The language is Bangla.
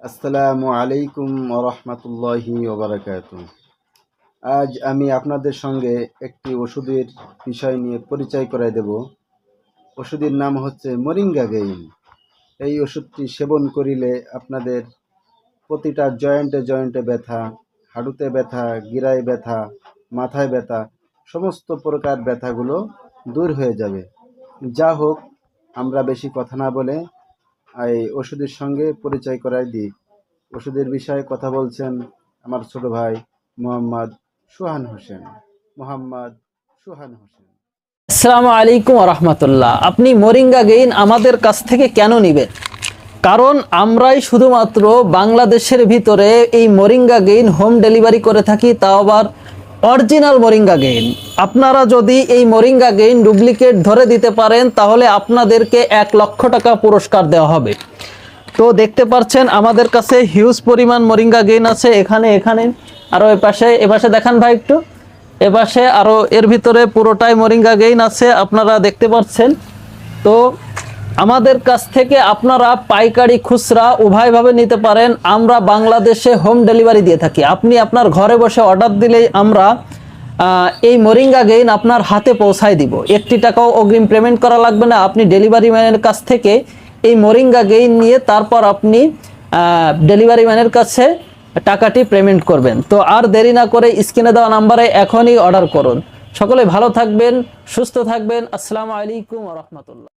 আসসালামু আলাইকুম রহমতুল্লাহি ওবরাকাত আজ আমি আপনাদের সঙ্গে একটি ওষুধের বিষয় নিয়ে পরিচয় করাই দেব। ওষুধের নাম হচ্ছে মরিঙ্গা গেইন এই ওষুধটি সেবন করিলে আপনাদের প্রতিটা জয়েন্টে জয়েন্টে ব্যথা, হাঁটুতে ব্যথা, গিরায় ব্যথা, মাথায় ব্যথা, সমস্ত প্রকার ব্যথাগুলো দূর হয়ে যাবে। যা হোক, আমরা বেশি কথা না বলে এই ওষুধের সঙ্গে পরিচয় করাই দিই। ওষুধের বিষয়ে কথা বলছেন আমার ছোট ভাই মোহাম্মদ সুহান হোসেন। মোহাম্মদ সুহান হোসেন। আসসালামু আলাইকুম রহমতুল্লাহ। আপনি মরিঙ্গা গেইন আমাদের কাছ থেকে কেন নেবেন? কারণ আমরাই শুধুমাত্র বাংলাদেশের ভিতরে এই মরিঙ্গা গেইন হোম ডেলিভারি করে থাকি, তাও আবার অরিজিনাল মরিঙ্গা গেইন। আপনারা যদি এই মরিঙ্গা গেইন ডুপ্লিকেট ধরে দিতে পারেন, তাহলে আপনাদেরকে এক লক্ষ টাকা পুরস্কার দেওয়া হবে। তো দেখতে পাচ্ছেন, আমাদের কাছে হিউজ পরিমাণ মরিঙ্গা গেইন আছে। এখানে এখানে আরও এপাশে এপাশে দেখান ভাই একটু। এপাশে আরও এর ভিতরে পুরোটাই মরিঙ্গা গেইন আছে, আপনারা দেখতে পাচ্ছেন। তো আমাদের কাছ থেকে আপনারা পাইকারি খুচরা উভয়ভাবে নিতে পারেন। আমরা বাংলাদেশে হোম ডেলিভারি দিয়ে থাকি। আপনি আপনার ঘরে বসে অর্ডার দিলেই আমরা এই মরিঙ্গা গেইন আপনার হাতে পৌঁছায় দিব। একটি টাকাও অগ্রিম পেমেন্ট করা লাগবে না। আপনি ডেলিভারি ম্যানের কাছ থেকে এই মরিঙ্গা গেইন নিয়ে তারপর আপনি ডেলিভারি ম্যানের কাছে টাকাটি পেমেন্ট করবেন। তো আর দেরি না করে স্ক্রিনে দেওয়া নাম্বারে এখনই অর্ডার করুন। সকলে ভালো থাকবেন, সুস্থ থাকবেন। আসসালামু আলাইকুম রহমতুল্লাহ।